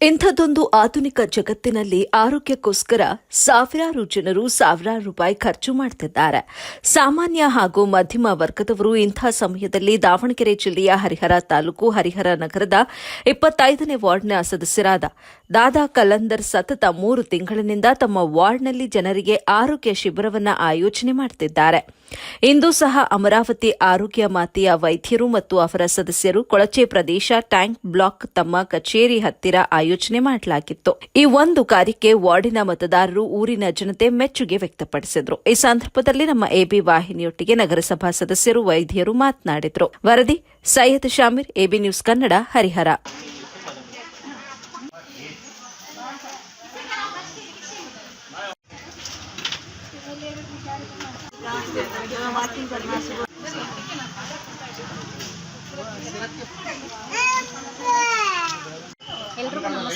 ಇಂಥದ್ದೊಂದು ಆಧುನಿಕ ಜಗತ್ತಿನಲ್ಲಿ ಆರೋಗ್ಯಕ್ಕೋಸ್ಕರ ಸಾವಿರಾರು ಜನರು ಸಾವಿರಾರು ರೂಪಾಯಿ ಖರ್ಚು ಮಾಡುತ್ತಿದ್ದಾರೆ ಸಾಮಾನ್ಯ ಹಾಗೂ ಮಧ್ಯಮ ವರ್ಗದವರು ಇಂಥ ಸಮಯದಲ್ಲಿ ದಾವಣಗೆರೆ ಜಿಲ್ಲೆಯ ಹರಿಹರ ತಾಲೂಕು ಹರಿಹರ ನಗರದ ಇಪ್ಪತ್ತೈದನೇ ವಾರ್ಡ್ನ ಸದಸ್ಯರಾದ ದಾದಾ ಕಲಂದರ್ ಸತತ ಮೂರು ತಿಂಗಳಿನಿಂದ ತಮ್ಮ ವಾರ್ಡ್ನಲ್ಲಿ ಜನರಿಗೆ ಆರೋಗ್ಯ ಶಿಬಿರವನ್ನು ಆಯೋಜನೆ ಮಾಡುತ್ತಿದ್ದಾರೆ ಇಂದು ಸಹ ಅಮರಾವತಿ ಆರೋಗ್ಯ ಮಾತೆಯ ವೈದ್ಯರು ಮತ್ತು ಅವರ ಸದಸ್ಯರು ಕೊಳಚೆ ಪ್ರದೇಶ ಟ್ಯಾಂಕ್ ಬ್ಲಾಕ್ ತಮ್ಮ ಕಚೇರಿ ಹತ್ತಿರ ಆಯೋಜನೆ ಮಾಡಲಾಗಿತ್ತು. ಈ ಒಂದು ಕಾರ್ಯಕ್ಕೆ ವಾರ್ಡಿನ ಮತದಾರರು ಊರಿನ ಜನತೆ ಮೆಚ್ಚುಗೆ ವ್ಯಕ್ತಪಡಿಸಿದ್ರು. ಈ ಸಂದರ್ಭದಲ್ಲಿ ನಮ್ಮ ಎಬಿ ವಾಹಿನಿಯೊಟ್ಟಿಗೆ ನಗರಸಭಾ ಸದಸ್ಯರು, ವೈದ್ಯರು ಮಾತನಾಡಿದ್ರು. ವರದಿ, Syed Shameer, A B news Kannada, Harihara.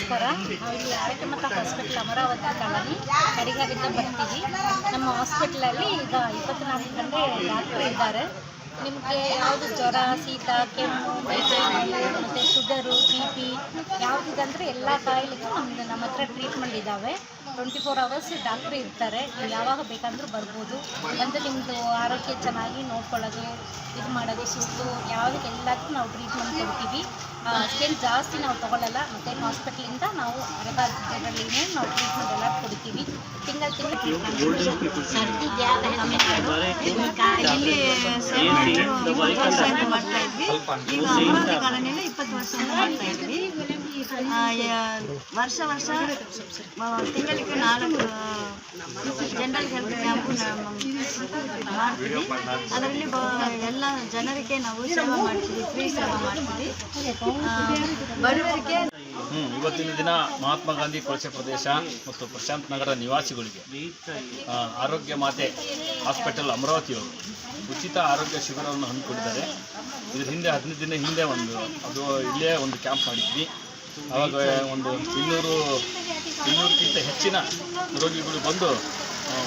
ನಮಸ್ಕಾರ ಇಲ್ಲಿ ಮತ್ತು ಹಾಸ್ಪಿಟ್ಲ್ ಅಮರಾವತಿ ಕಾಲನಿ ಕಡಿಗಾರಿಂದ ಬರ್ತೀವಿ. ನಮ್ಮ ಹಾಸ್ಪಿಟ್ಲಲ್ಲಿ ಈಗ ಇಪ್ಪತ್ನಾಲ್ಕು ಗಂಟೆ ಡಾಕ್ಟ್ರು ಇದ್ದಾರೆ. ನಿಮಗೆ ಯಾವುದು ಜ್ವರ, ಶೀತ, ಕೆಮ್ಮು ಮೈಕೈ ಮತ್ತು ಶುಗರು, ಬಿ ಪಿ ಯಾವುದಿದಂದರೆ ಎಲ್ಲ ಕಾಯಿಲೆಗೂ ನಮ್ಮದು ನಮ್ಮ ಹತ್ರ ಟ್ರೀಟ್ಮೆಂಟ್ ಇದ್ದಾವೆ ಟ್ವೆಂಟಿ ಫೋರ್ ಅವರ್ಸ್ ಡಾಕ್ಟ್ರು ಇರ್ತಾರೆ. ನೀವು ಯಾವಾಗ ಬೇಕಾದರೂ ಬರ್ಬೋದು. ಬಂದು ನಿಮ್ಮದು ಆರೋಗ್ಯ ಚೆನ್ನಾಗಿ ನೋಡ್ಕೊಳ್ಳೋದು ಇದು ಮಾಡೋದು ಸುಸ್ತು ಯಾವುದಕ್ಕೆ ಎಲ್ಲದಕ್ಕೂ ನಾವು ಟ್ರೀಟ್ಮೆಂಟ್ ಕೊಡ್ತೀವಿ. ಸ್ಕೇಲ್ ಜಾಸ್ತಿ ನಾವು ತೊಗೊಳ್ಳಲ್ಲ ಮತ್ತು ಹಾಸ್ಪಿಟ್ಲಿಂದ ನಾವು ಅರ್ಧ ನಾವು ಟ್ರೀಟ್ಮೆಂಟ್ ಎಲ್ಲ ಕೊಡ್ತೀವಿ. ತಿಂಗಳು ತಿಂಗಳು ಮಾಡ್ತಾ ಇದ್ವಿ ಈಗ ಇಪ್ಪತ್ತು ವರ್ಷದಿಂದ ಮಾಡ್ತಾ ಇದ್ವಿ ವರ್ಷ ವರ್ಷ ತಿಂಗಳಿಗೆ ನಾಲ್ಕು ಜನರಲ್ ಹೆಲ್ತ್ ಕ್ಯಾಂಪ್ ಮಾಡ್ತೀವಿ. ಅದರಲ್ಲಿ ಎಲ್ಲ ಜನರಿಗೆ ನಾವು ಸೇವೆ ಮಾಡ್ತೀವಿ ಫ್ರೀ ಸೇವೆ ಮಾಡ್ತೀವಿ. ಬಡವರಿಗೆ ಇವತ್ತಿನ ದಿನ ಮಹಾತ್ಮ ಗಾಂಧಿ ಕೊಳಚೆ ಪ್ರದೇಶ ಮತ್ತು ಪ್ರಶಾಂತ್ ನಗರ ನಿವಾಸಿಗಳಿಗೆ ಆರೋಗ್ಯ ಮಾತೆ ಹಾಸ್ಪಿಟಲ್ ಅಮರಾವತಿಯವರು ಉಚಿತ ಆರೋಗ್ಯ ಶಿಬಿರವನ್ನು ಹಮ್ಮಿಕೊಂಡಿದ್ದಾರೆ. ಇದರ ಹಿಂದೆ ಹದಿನೈದು ದಿನ ಹಿಂದೆ ಒಂದು, ಅದು ಇಲ್ಲೇ ಒಂದು ಕ್ಯಾಂಪ್ ಮಾಡಿದ್ವಿ. ಆವಾಗ ಒಂದು ಇನ್ನೂರು, ಇನ್ನೂರಕ್ಕಿಂತ ಹೆಚ್ಚಿನ ರೋಗಿಗಳು ಬಂದು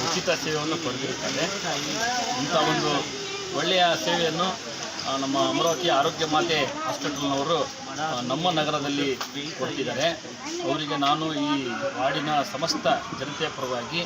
ಉಚಿತ ಸೇವೆಯನ್ನು ಪಡೆದಿರುತ್ತಾರೆ. ಇಂಥ ಒಂದು ಒಳ್ಳೆಯ ಸೇವೆಯನ್ನು ನಮ್ಮ ಅಮರಾವತಿ ಆರೋಗ್ಯ ಮಾತೆ ಹಾಸ್ಪಿಟಲ್ನವರು ನಮ್ಮ ನಗರದಲ್ಲಿ ಕೊಡ್ತಿದ್ದಾರೆ. ಅವರಿಗೆ ನಾನು ಈ ವಾರ್ಡಿನ ಸಮಸ್ತ ಜನತೆಯ ಪರವಾಗಿ